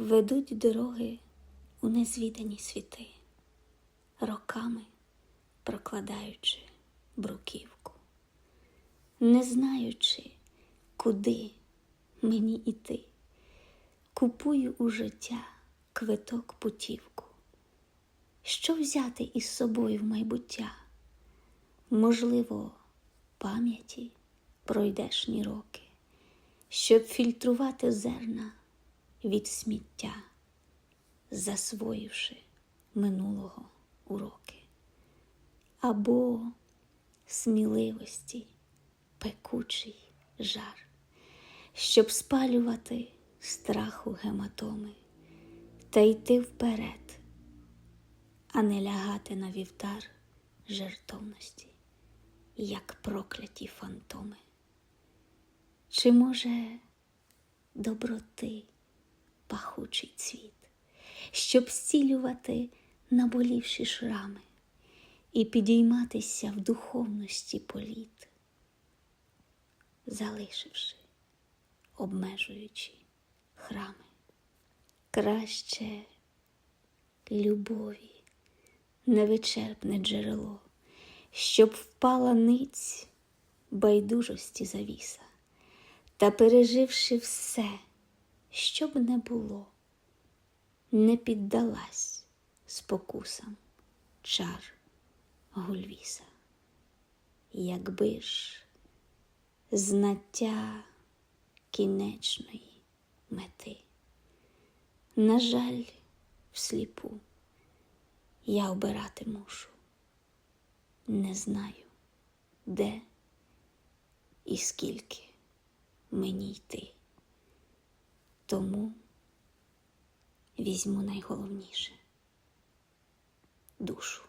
ведуть дороги у незвідані світи, роками прокладаючи бруківку, не знаючи, куди мені іти, купую у життя квиток путівку. Що взяти із собою в майбуття? Можливо, пам'яті пройдешні роки, щоб фільтрувати зерна від сміття, засвоївши минулого уроки, або сміливості пекучий жар, щоб спалювати страху гематоми та йти вперед, а не лягати на вівтар жертовності, як прокляті фантоми. Чи може доброти пахучий цвіт, щоб зцілювати наболівші шрами і підійматися в духовності політ, залишивши обмежуючі храми, краще любові невичерпне джерело, щоб впала ниць байдужості завіса, та переживши все, що б не було, не піддалась спокусам чар Гульвіса. Якби ж знаття кінечної мети, на жаль, всліпу я обирати мушу. Не знаю, де і скільки мені йти. Тому візьму найголовніше душу.